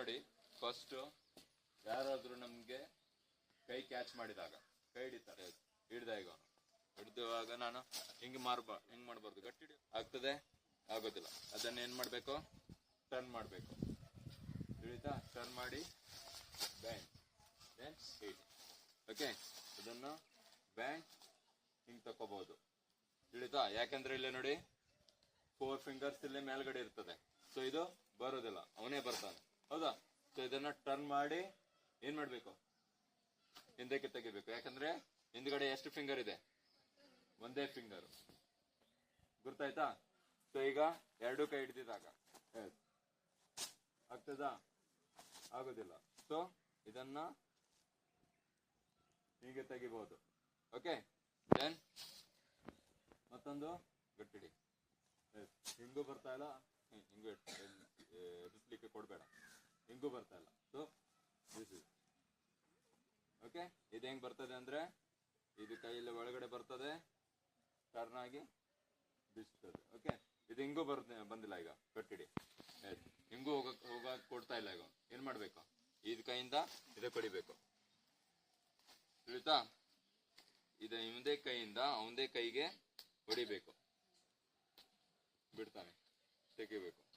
ನೋಡಿ ಫಸ್ಟ್ ಯಾರಾದ್ರೂ ನಮ್ಗೆ ಕೈ ಕ್ಯಾಚ್ ಮಾಡಿದಾಗ, ಕೈ ಹಿಡಿತಾರೆ ಹಿಡ್ದಾಗ ಅವನು ಹಿಡಿದುವಾಗ ನಾನು ಹಿಂಗೆ ಮಾರ್ಬ ಹಿಂಗ್ ಮಾಡ್ಬಾರ್ದು, ಗಟ್ಟಿ ಆಗ್ತದೆ? ಆಗೋದಿಲ್ಲ. ಅದನ್ನ ಏನ್ ಮಾಡ್ಬೇಕು? ಟರ್ನ್ ಮಾಡ್ಬೇಕು. ಹಿಡಿತಾ ಟರ್ನ್ ಮಾಡಿ ಬ್ಯಾಂಡ್ ಬ್ಯಾಂಡ್ ಓಕೆ ಇದನ್ನು ಬ್ಯಾಂಡ್ ಹಿಂಗ್ ತಕೋಬಹುದು ಹಿಡಿತಾ ಯಾಕಂದ್ರೆ ಇಲ್ಲೇ ನೋಡಿ ಫೋರ್ ಫಿಂಗರ್ಸ್ ಇಲ್ಲೇ ಮೇಲ್ಗಡೆ ಇರ್ತದೆ. ಸೊ ಇದು ಬರೋದಿಲ್ಲ. ಅವನೇ ಬರ್ತಾನೆ. ಹೌದಾ? ಸೊ ಇದನ್ನ ಟರ್ನ್ ಮಾಡಿ ಏನ್ ಮಾಡ್ಬೇಕು? ಹಿಂದಕ್ಕೆ ತೆಗಿಬೇಕು. ಯಾಕಂದ್ರೆ ಹಿಂದ್ಗಡೆ ಎಷ್ಟು ಫಿಂಗರ್ ಇದೆ? ಒಂದೇ ಫಿಂಗರ್ ಗೊತ್ತಾಯ್ತಾ ಸೊ ಈಗ ಎರಡು ಕೈ ಹಿಡಿದಿದಾಗ. ಆಗ್ತದಾ? ಆಗೋದಿಲ್ಲ. ಸೊ ಇದನ್ನ ಹೀಗೆ ತೆಗಿಬಹುದು ಓಕೆ ದೆನ್ ಮತ್ತೊಂದು ಗಟ್ಟಿಡಿ. ಹಿಂಗೂ ಬರ್ತಾ ಇಲ್ಲ? ಹಿಂಗೂ ಹಿಂಗೂ ಬರ್ತಾ ಇಲ್ಲ ಸೊ ದಿಸ್ ಇಸ್ ಓಕೆ ಇದು ಹೆಂಗ್ ಬರ್ತದೆ ಅಂದ್ರೆ, ಇದು ಕೈಯಲ್ಲಿ ಒಳಗಡೆ ಬರ್ತದೆ ಟರ್ನ್ ಆಗಿ ಬಿಸ್ತದೆ. ಓಕೆ ಇದು ಹಿಂಗೂ ಬರ್ ಬಂದಿಲ್ಲ ಈಗ, ಕಟ್ಟಿಡಿ. ಆಯ್ತು. ಹಿಂಗೂ ಹೋಗ ಹೋಗಕ್ ಕೊಡ್ತಾ ಇಲ್ಲ ಈಗ ಏನು ಏನ್ ಮಾಡ್ಬೇಕು? ಇದು ಕೈಯಿಂದ ಇದು ಕೊಡಿಬೇಕು. ತಿಳಿತಾ? ಇದು ಇವಂದೇ ಕೈಯಿಂದ ಅವಂದೇ ಕೈಗೆ ಹೊಡಿಬೇಕು. ಬಿಡ್ತಾನೆ. ತೆಗಿಬೇಕು.